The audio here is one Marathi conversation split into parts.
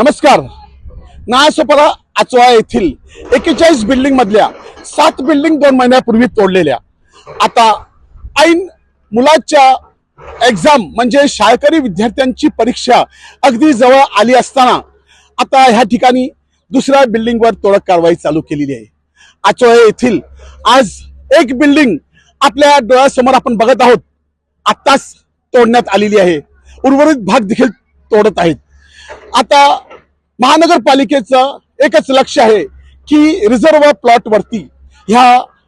नमस्कार. नायसोपरा आचोळा येथील एकेचाळीस बिल्डिंग मधल्या सात बिल्डिंग दोन महिन्यापूर्वी तोडलेल्या. आता ऐन मुलाच्या एक्झाम म्हणजे शाळकरी विद्यार्थ्यांची परीक्षा अगदी जवळ आली असताना आता ह्या ठिकाणी दुसऱ्या बिल्डिंगवर तोडक कारवाई चालू केलेली आहे. आचोळा येथील आज एक बिल्डिंग आपल्या डोळ्यासमोर आपण बघत आहोत. आत्ताच तोडण्यात आलेली आहे. उर्वरित भाग देखील तोडत आहेत. आता महानगरपालिकेचं एकच लक्ष आहे की रिझर्व प्लॉट वरती ह्या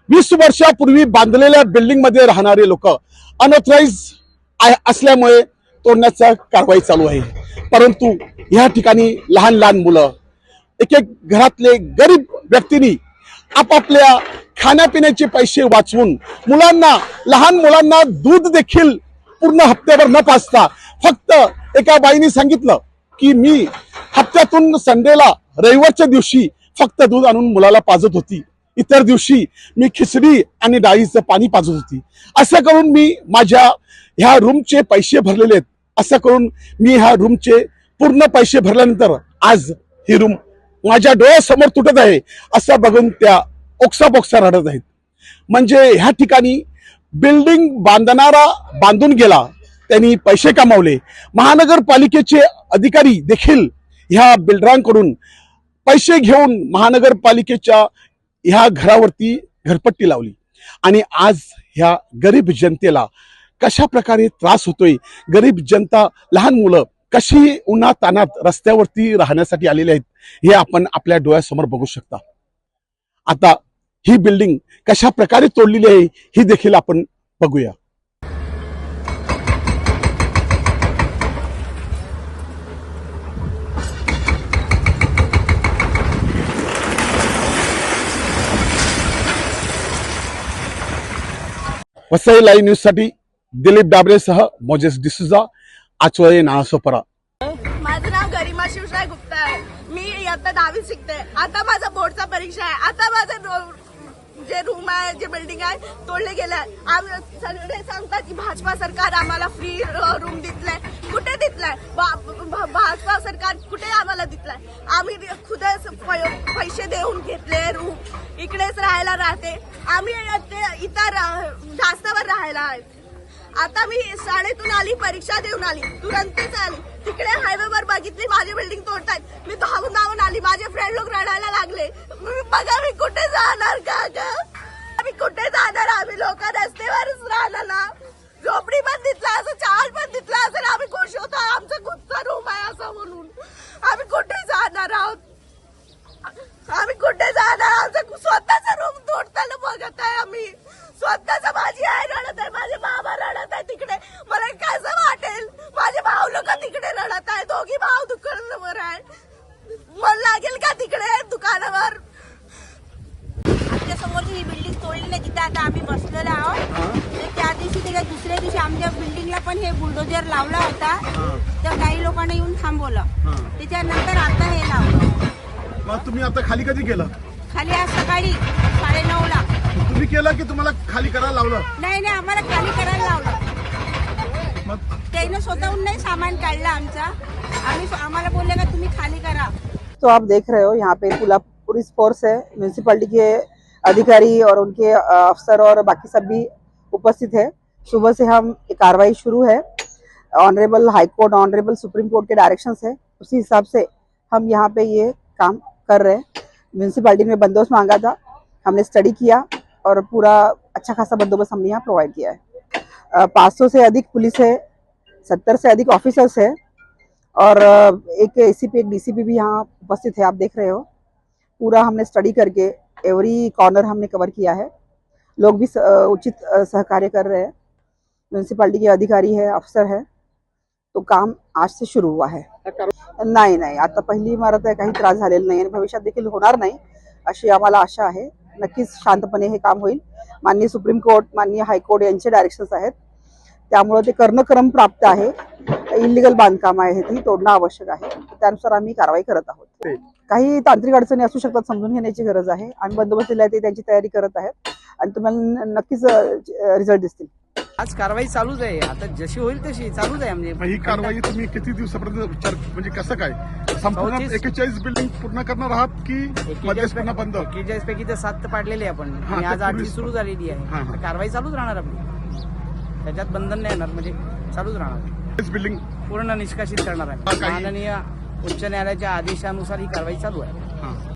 वीस वर्षापूर्वी बांधलेल्या बिल्डिंगमध्ये राहणारे लोक अनऑथराईज असल्यामुळे तोडण्याचा कारवाई चालू आहे. परंतु ह्या ठिकाणी लहान लहान मुलं एक एक घरातले गरीब व्यक्तींनी आपापल्या खाण्यापिण्याचे पैसे वाचवून मुलांना लहान मुलांना दूध देखील पूर्ण हप्त्यावर न पाचता फक्त एका बाईने सांगितलं की मी हप्त्यातून संडेला रविवारच्या दिवशी फक्त दूध आणून मुलाला पाजत होती. इतर दिवशी मी खिचडी आणि डाळीचं पाणी पाजत होती. असं करून मी माझ्या ह्या रूमचे पैसे भरलेले आहेत. असं करून मी ह्या रूमचे पूर्ण पैसे भरल्यानंतर आज ही रूम माझ्या डोळ्यासमोर तुटत आहे असं बघून त्या ओक्सा बोक्सा रडत आहेत. म्हणजे ह्या ठिकाणी बिल्डिंग बांधणारा बांधून गेला त्यांनी पैसे कमावले. महानगरपालिकेचे अधिकारी देखील ह्या बिल्डरांकडून पैसे घेऊन महानगरपालिकेच्या ह्या घरावरती घरपट्टी लावली. आणि आज ह्या गरीब जनतेला कशा प्रकारे त्रास होतोय गरीब जनता लहान मुलं कशी उन्हा तानात रस्त्यावरती राहण्यासाठी आलेली आहेत हे आपण आपल्या डोळ्यासमोर बघू शकता. आता ही बिल्डिंग कशा प्रकारे तोडलेली आहे ही देखील आपण बघूया. वसई लाईव्ह न्यूजसाठी दिलीप डाबरेसह मोजेस डिसुजा आचोळे नाळासोपरा. माझं नाव गरिमा शिवशाय गुप्ता आहे. मी इयत्ता दहावी शिकते. आता माझा बोर्डचा परीक्षा आहे. आता माझं जे रूम आहे जे बिल्डिंग आहे तोडले गेले आहे. आम्ही सगळे सांगतात की भाजपा सरकार आम्हाला फ्री रूम दितलाय. कुठे दितलाय? भाजपा सरकार कुठे आम्हाला आहे आम्ही खुद पैसे देऊन घेतले रूम इकडेच राहायला राहते. आम्ही ते इतर जास्तवर राहायला आहे. आता मी शाळेतून आली परीक्षा देऊन आली. तुरंतच आली. तिकडे हायवेवर बघितली माझी बिल्डिंग तोडतात मी धावून धावून आली. माझे फ्रेंड लोक रडायला लागले. बघा मी कुठे जाणार का ग? आम्ही कुठे जाणार? आम्ही लोक रस्त्यावरच राहणार ना. झोपडी पण दिसला असं चाल पण दिसला असेल आम्ही खुश होतो. आमचा खुदचा रूम आहे असं म्हणून आम्ही कुठे जाणार आहोत आम्ही कुठे जाणार आमचं स्वतःचा तोडताना बघत आहे आम्ही. स्वतःचा माझी आई रडत आहे माझे बाबा रडत आहे तिकडे. मला कसं वाटेल? माझे भाऊ लोक तिकडे रडत आहे दोघी भाऊ दुकानावर आहे मन लागेल का तिकडे दुकानावर? आमच्या समोरची ही बिल्डिंग तोडली नाही तिथे आता आम्ही बसलेलो आहोत. त्या दिवशी त्याच्या दुसऱ्या दिवशी आमच्या बिल्डिंगला पण हे बुलडोजर लावला होता. तर काही लोकांना येऊन थांबवलं. त्याच्यानंतर आता हे लावलं. मग तुम्ही आता खाली कधी केलं खाली आज सकाळी साडेनऊ ला तुम्ही केलं की तुम्हाला खाली करायला लावलं? नाही नाही आम्हाला खाली करायला लावलं. मग? त्यानं स्वतःहून नाही सामान काढलं आमचा. आम्ही आम्हाला बोलले का तुम्ही खाली करा. तो आप देख रहे हो यहाँ पे पूरा पुलिस फोर्स है म्यूनिसिपैलिटी के अधिकारी और उनके अ, अफसर और बाकी सब भी उपस्थित है। सुबह से हम ये कार्रवाई शुरू है। Honourable high court honourable supreme court के डायरेक्शंस है। उसी हिसाब से हम यहाँ पे ये काम कर रहे हैं। म्यूनिसिपैलिटी में बंदोबस्त मांगा था, हमने स्टडी किया और पूरा अच्छा खासा बंदोबस्त हमने यहाँ प्रोवाइड किया है। पाँच सौ से अधिक पुलिस है, सत्तर से अधिक ऑफिसर्स है और एक एसीपी एक डीसीपी भी यहाँ उपस्थित है, आप देख रहे हो। पूरा हमने स्टडी करके एवरी कॉर्नर हमने कवर किया है। लोग भी उचित सहकार्य कर रहे हैं। म्यूनिसिपालिटी के अधिकारी है अफसर है तो काम आज से शुरू हुआ है। नाही नाही. आता पहिली इमारत आहे काही त्रास झालेला नाही आणि भविष्यात देखील होणार नाही अशी आम्हाला आशा आहे. नक्कीच शांतपणे हे काम होईल. माननीय सुप्रीम कोर्ट माननीय हायकोर्ट यांचे डायरेक्शन्स आहेत. त्यामुळं ते कर्णक्रम प्राप्त आहे. इलिगल बांधकाम आहे ती तोडणं आवश्यक आहे. त्यानुसार आम्ही कारवाई करत आहोत. काही तांत्रिक अडचणी असू शकतात समजून घेण्याची गरज आहे. आम्ही बंदोबस्त दिला ते त्यांची तयारी करत आहेत. आणि तुम्हाला नक्कीच रिझल्ट दिसतील. आज कारवाई चालूच आहे. आता जशी होईल तशी चालूच आहे म्हणजे ही कारवाई तुम्ही किती दिवसापर्यंत विचार म्हणजे कसं काय? संपूर्ण चौतीस- एकेचाळीस बिल्डिंग पूर्ण करणार आहात की मध्येच पुन्हा बंद? एकेचाळीस पैकी तर सात तर पाडलेले आहे आपण. हा, आणि तर आज आठवी सुरू झालेली हा, आहे. हा. तर कारवाई चालूच राहणार आपली. त्याच्यात बंधन नाही येणार म्हणजे चालूच राहणार. बिल्डिंग पूर्ण निष्कासित करणार आहे. काही- माननीय उच्च न्यायालयाच्या आदेशानुसार ही कारवाई चालू आहे. हा.